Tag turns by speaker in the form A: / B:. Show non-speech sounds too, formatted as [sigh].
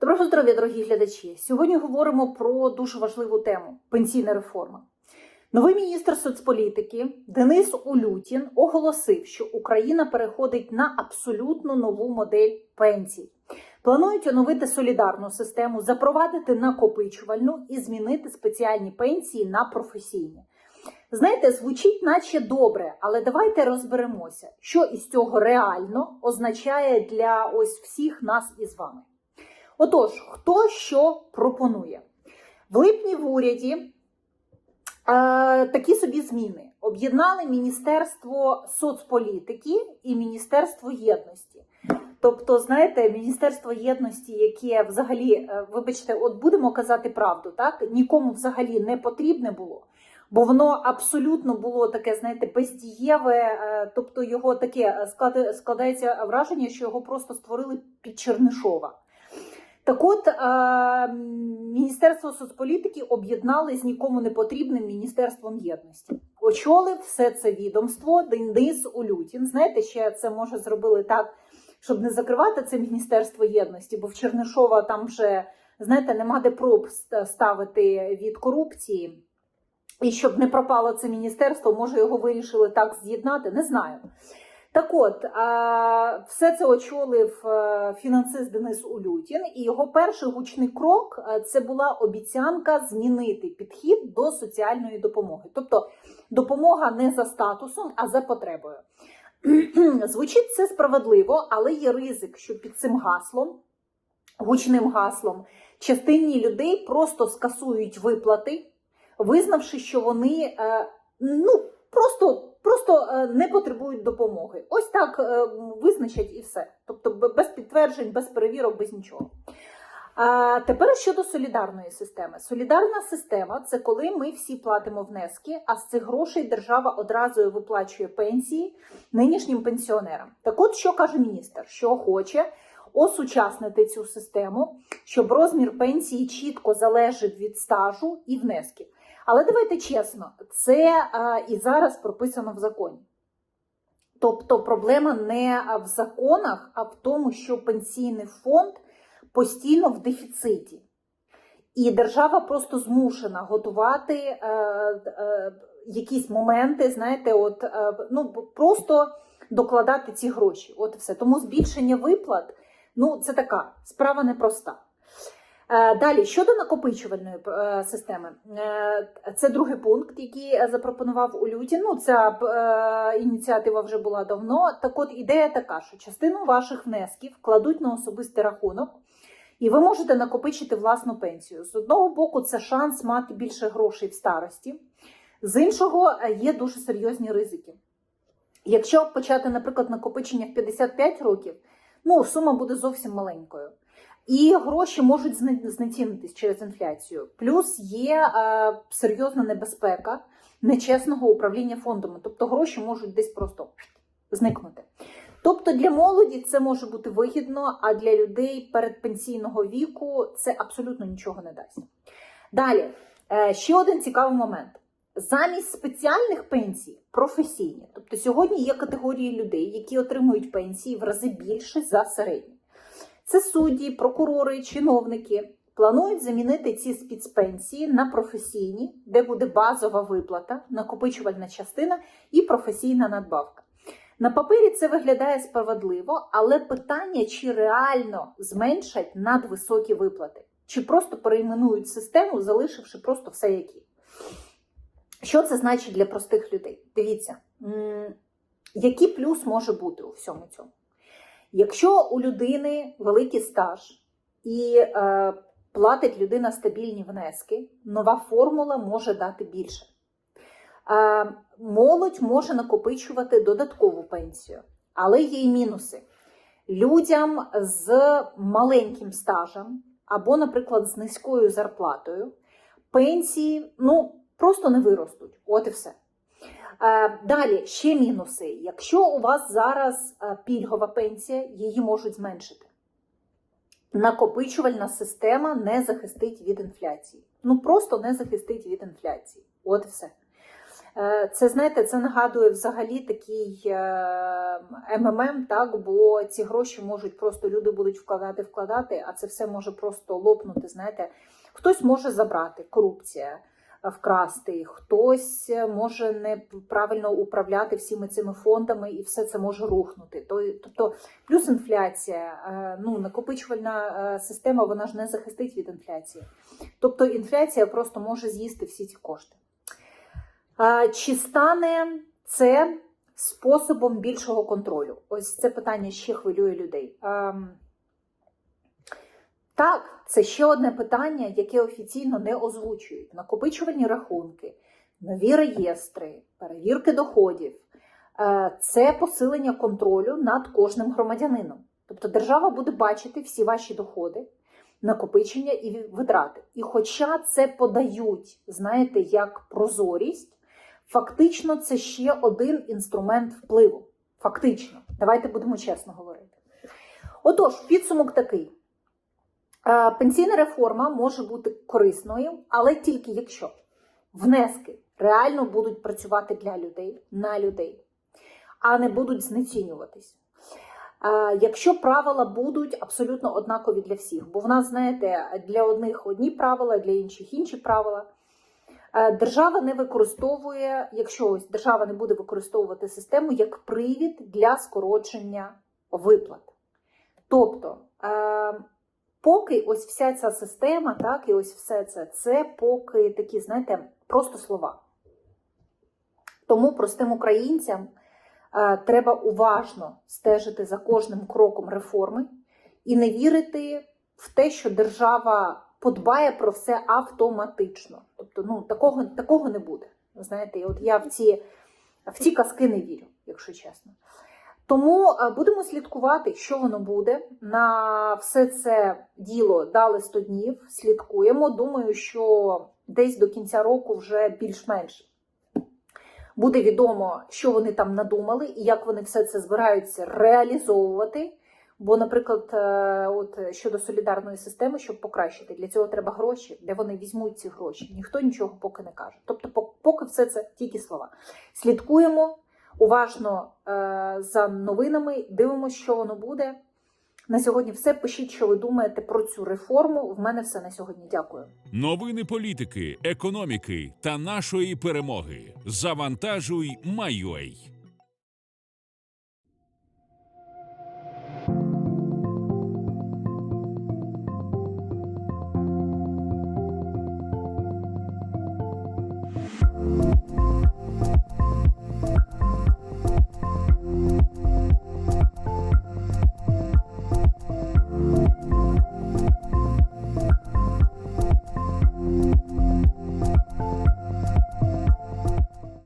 A: Доброго здоров'я, дорогі глядачі! Сьогодні говоримо про дуже важливу тему пенсійна реформа. Новий міністр соцполітики Денис Улютін оголосив, що Україна переходить на абсолютно нову модель пенсій. Планують оновити солідарну систему, запровадити накопичувальну і змінити спеціальні пенсії на професійні. Знаєте, звучить наче добре, але давайте розберемося, що із цього реально означає для ось всіх нас із вами. Отож, хто що пропонує? В липні в уряді е, такі собі зміни об'єднали Міністерство соцполітики і Міністерство єдності. Тобто, знаєте, Міністерство єдності, яке взагалі, е, вибачте, от будемо казати правду, так нікому взагалі не потрібне було. Бо воно абсолютно було таке, знаєте, бездієве, е, тобто його таке склад- складається враження, що його просто створили під Чернишова. Так от, е, Міністерство соцполітики об'єднали з нікому не потрібним Міністерством єдності. Очолив все це відомство Денис Улютін. Знаєте, ще це може зробили так, щоб не закривати це Міністерство єдності, бо в Чернишова там вже, знаєте, нема де проб ставити від корупції. І щоб не пропало це міністерство, може його вирішили так з'єднати, не знаю. Так от, все це очолив е, фінансист Денис Улютін, і його перший гучний крок е, це була обіцянка змінити підхід до соціальної допомоги. Тобто допомога не за статусом, а за потребою. [clears throat] Звучить це справедливо, але є ризик, що під цим гаслом, гучним гаслом, частині людей просто скасують виплати, визнавши, що вони е, ну, просто. Просто е, не потребують допомоги. Ось так е, визначать і все. Тобто без підтверджень, без перевірок, без нічого. А тепер щодо солідарної системи. Солідарна система це коли ми всі платимо внески, а з цих грошей держава одразу виплачує пенсії нинішнім пенсіонерам. Так от що каже міністр, що хоче осучаснити цю систему, щоб розмір пенсії чітко залежить від стажу і внесків. Але давайте чесно, це а, і зараз прописано в законі. Тобто проблема не в законах, а в тому, що пенсійний фонд постійно в дефіциті. І держава просто змушена готувати е, е, якісь моменти, знаєте, от е, ну просто докладати ці гроші. От і все. Тому збільшення виплат ну це така справа непроста. Е, Далі щодо накопичувальної е, системи, Е, це другий пункт, який запропонував Улютін. Ну, ця ініціатива вже була давно. Так от ідея така, що частину ваших внесків кладуть на особистий рахунок, і ви можете накопичити власну пенсію. З одного боку, це шанс мати більше грошей в старості, з іншого є дуже серйозні ризики. Якщо почати, наприклад, накопичення в 55 років, ну сума буде зовсім маленькою. І гроші можуть знецінитись через інфляцію. Плюс є е, серйозна небезпека нечесного управління фондами, тобто гроші можуть десь просто зникнути. Тобто для молоді це може бути вигідно, а для людей передпенсійного віку це абсолютно нічого не дасть. Далі, е, ще один цікавий момент. Замість спеціальних пенсій професійні. Тобто сьогодні є категорії людей, які отримують пенсії в рази більше за середні. Це судді, прокурори, чиновники. Планують замінити ці спецпенсії на професійні, де буде базова виплата, накопичувальна частина і професійна надбавка. На папері це виглядає справедливо, але питання, чи реально зменшать надвисокі виплати, чи просто перейменують систему, залишивши просто все як. Що це значить для простих людей? Дивіться, який плюс може бути у всьому цьому? Якщо у людини великий стаж і е, платить людина стабільні внески, нова формула може дати більше. Е, молодь може накопичувати додаткову пенсію, але є й мінуси. Людям з маленьким стажем або, наприклад, з низькою зарплатою пенсії ну, просто не виростуть. От і все. Е, Далі ще мінуси. Якщо у вас зараз е, пільгова пенсія, її можуть зменшити. Накопичувальна система не захистить від інфляції. Ну просто не захистить від інфляції. От і все. Е, Це знаєте, це нагадує взагалі такий МММ, так бо ці гроші можуть просто люди будуть вкладати, вкладати, а це все може просто лопнути. Знаєте, хтось може забрати корупція, вкрасти, хтось може неправильно управляти всіми цими фондами, і все це може рухнути. Тобто, плюс інфляція, е, ну накопичувальна е, система, вона ж не захистить від інфляції. Тобто інфляція просто може з'їсти всі ці кошти. Чи стане це способом більшого контролю? Ось це питання ще хвилює людей. Так, це ще одне питання, яке офіційно не озвучують: накопичувальні рахунки, нові реєстри, перевірки доходів. Е, Це посилення контролю над кожним громадянином. Тобто держава буде бачити всі ваші доходи, накопичення і витрати. І хоча це подають, знаєте, як прозорість, фактично це ще один інструмент впливу. Фактично, давайте будемо чесно говорити. Отож, підсумок такий: пенсійна реформа може бути корисною, але тільки якщо внески реально будуть працювати для людей, на людей, а не будуть знецінюватись. Е, Якщо правила будуть абсолютно однакові для всіх, бо в нас, знаєте, для одних одні правила, для інших інші правила. Е, Держава не використовує, якщо ось держава не буде використовувати систему як привід для скорочення виплат. Тобто, е, поки ось вся ця система, так, і ось все це, це поки такі, знаєте, просто слова. Тому простим українцям е, треба уважно стежити за кожним кроком реформи і не вірити в те, що держава подбає про все автоматично. Тобто, ну такого, такого не буде. Знаєте, от я в ці, в ці казки не вірю, якщо чесно. Тому е, будемо слідкувати, що воно буде. На все це діло дали 100 днів. Слідкуємо. Думаю, що десь до кінця року вже більш-менш буде відомо, що вони там надумали і як вони все це збираються реалізовувати. Бо, наприклад, е, от щодо солідарної системи, щоб покращити, для цього треба гроші, де вони візьмуть ці гроші. Ніхто нічого поки не каже. Тобто, поки все це тільки слова. Слідкуємо уважно е, за новинами, дивимося, що воно буде. На сьогодні все. Пишіть, що ви думаєте про цю реформу. В мене все на сьогодні. Дякую.
B: Новини політики, економіки та нашої перемоги. Завантажуй, Майой.